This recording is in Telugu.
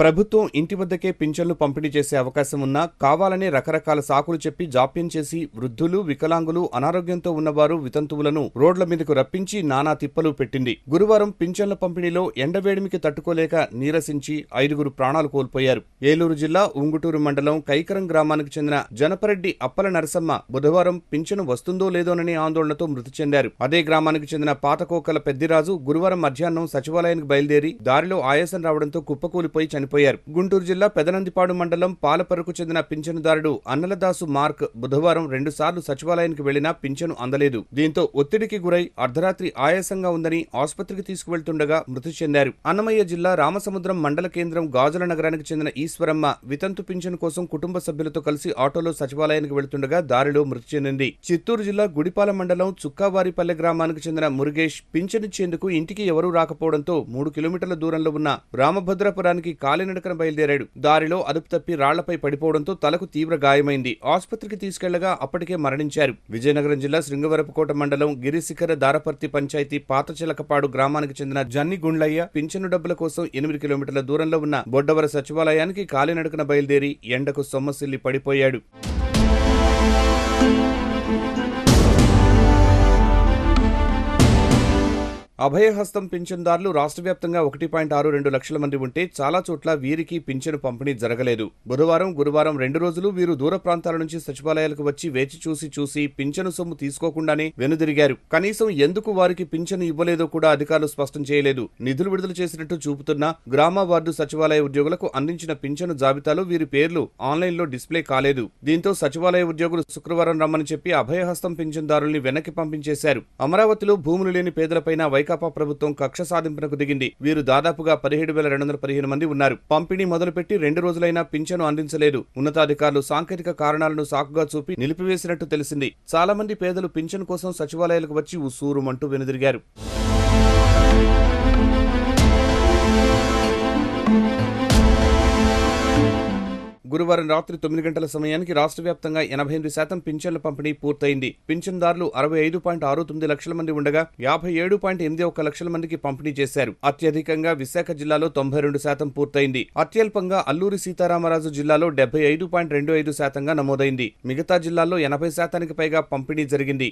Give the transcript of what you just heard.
ప్రభుత్వం ఇంటి వద్దకే పింఛన్లు పంపిణీ చేసే అవకాశం ఉన్నా కావాలనే రకరకాల సాకులు చెప్పి జాప్యం చేసి వృద్ధులు వికలాంగులు అనారోగ్యంతో ఉన్నవారు వితంతువులను రోడ్ల మీదకు రప్పించి నానా తిప్పలు పెట్టింది. గురువారం పింఛన్ల పంపిణీలో ఎండవేడిమికి తట్టుకోలేక నీరసించి ఐదుగురు ప్రాణాలు కోల్పోయారు. ఏలూరు జిల్లా ఉంగుటూరు మండలం కైకరం గ్రామానికి చెందిన జనపరెడ్డి అప్పల నరసమ్మ బుధవారం పింఛను వస్తుందో లేదోనని ఆందోళనతో మృతి చెందారు. అదే గ్రామానికి చెందిన పాతకోకల పెద్దిరాజు గురువారం మధ్యాహ్నం సచివాలయానికి బయలుదేరి దారిలో ఆయాసం రావడంతో కుప్పకూలిపోయి చనిపోయారు గుంటూరు జిల్లా పెదనందిపాడు మండలం పాలపరకు చెందిన పింఛనుదారుడు అన్నలదాసు మార్క్ బుధవారం రెండుసార్లు సచివాలయానికి వెళ్ళినా పింఛను అందలేదు. దీంతో ఒత్తిడికి గురై అర్ధరాత్రి ఆయాసంగా ఉందని ఆసుపత్రికి తీసుకువెళ్తుండగా మృతి చెందారు. అన్నమయ్య జిల్లా రామసముద్రం మండల కేంద్రం గాజుల నగరానికి చెందిన ఈశ్వరమ్మ వితంతు పింఛను కోసం కుటుంబ సభ్యులతో కలిసి ఆటోలో సచివాలయానికి వెళ్తుండగా దారిలో మృతి చెందింది. చిత్తూరు జిల్లా గుడిపాల మండలం చుక్కావారిపల్లె గ్రామానికి చెందిన మురుగేష్ పింఛనిచ్చేందుకు ఇంటికి ఎవరూ రాకపోవడంతో మూడు కిలోమీటర్ల దూరంలో ఉన్న రామభద్రపురానికి కాలినడకన బయలుదేరాడు. దారిలో అదుపు తప్పి రాళ్ళపై పడిపోవడంతో తలకు తీవ్ర గాయమైంది. ఆసుపత్రికి తీసుకెళ్ళగా అప్పటికే మరణించారు. విజయనగరం జిల్లా శృంగవరపుకోట మండలం గిరిశిఖర దారపర్తి పంచాయతీ పాతచిలకపాడు గ్రామానికి చెందిన జన్ని గుండ్లయ్య పింఛను డబ్బుల కోసం ఎనిమిది కిలోమీటర్ల దూరంలో ఉన్న బొడ్డవర సచివాలయానికి కాలినడకన బయలుదేరి ఎండకు సొమ్మసిల్లి పడిపోయాడు. అభయహస్తం పింఛన్దారులు రాష్ట్ర వ్యాప్తంగా ఒకటి పాయింట్ ఆరు రెండు లక్షల మంది ఉంటే చాలా చోట్ల వీరికి పింఛను పంపిణీ జరగలేదు. బుధవారం గురువారం రెండు రోజులు వీరు దూర ప్రాంతాల నుంచి సచివాలయాలకు వచ్చి వేచి చూసి చూసి పింఛను సొమ్ము తీసుకోకుండానే వెనుదిరిగారు. కనీసం ఎందుకు వారికి పింఛను ఇవ్వలేదో కూడా అధికారులు స్పష్టం చేయలేదు. నిధులు విడుదల చేసినట్టు చూపుతున్న గ్రామ వార్డు సచివాలయ ఉద్యోగులకు అందించిన పింఛను జాబితాలో వీరి పేర్లు ఆన్లైన్లో డిస్ప్లే కాలేదు. దీంతో సచివాలయ ఉద్యోగులు శుక్రవారం రమ్మని చెప్పి అభయహస్తం పింఛన్దారుల్ని వెనక్కి పంపించేశారు. అమరావతిలో భూములు లేని పేదలపైన వైకాపా ప్రభుత్వం కక్ష సాధింపునకు దిగింది. వీరు దాదాపుగా పదిహేడు వేల రెండు వందల పదిహేను మంది ఉన్నారు. పంపిణీ మొదలుపెట్టి రెండు రోజులైనా పింఛను అందించలేదు. ఉన్నతాధికారులు సాంకేతిక కారణాలను సాకుగా చూపి నిలిపివేసినట్టు తెలిసింది. చాలా మంది పేదలు పింఛను కోసం సచివాలయాలకు వచ్చి ఉసూరుమంటూ వెనుదిరిగారు. గురువారం రాత్రి తొమ్మిది గంటల సమయానికి రాష్ట్ర వ్యాప్తంగా ఎనభై ఎనిమిది శాతం పింఛన్ల పంపిణీ పూర్తయింది. పింఛన్దారులు అరవై ఐదు పాయింట్ ఆరు తొమ్మిది లక్షల మంది ఉండగా యాభై ఏడు పాయింట్ ఎనిమిది ఒక లక్షల మందికి పంపిణీ చేశారు. అత్యధికంగా విశాఖ జిల్లాలో తొంభై రెండు శాతం పూర్తయింది. అత్యల్పంగా అల్లూరి సీతారామరాజు జిల్లాలో డెబ్బై ఐదు పాయింట్ రెండు ఐదు శాతంగా నమోదైంది. మిగతా జిల్లాల్లో ఎనభై శాతానికి పైగా పంపిణీ జరిగింది.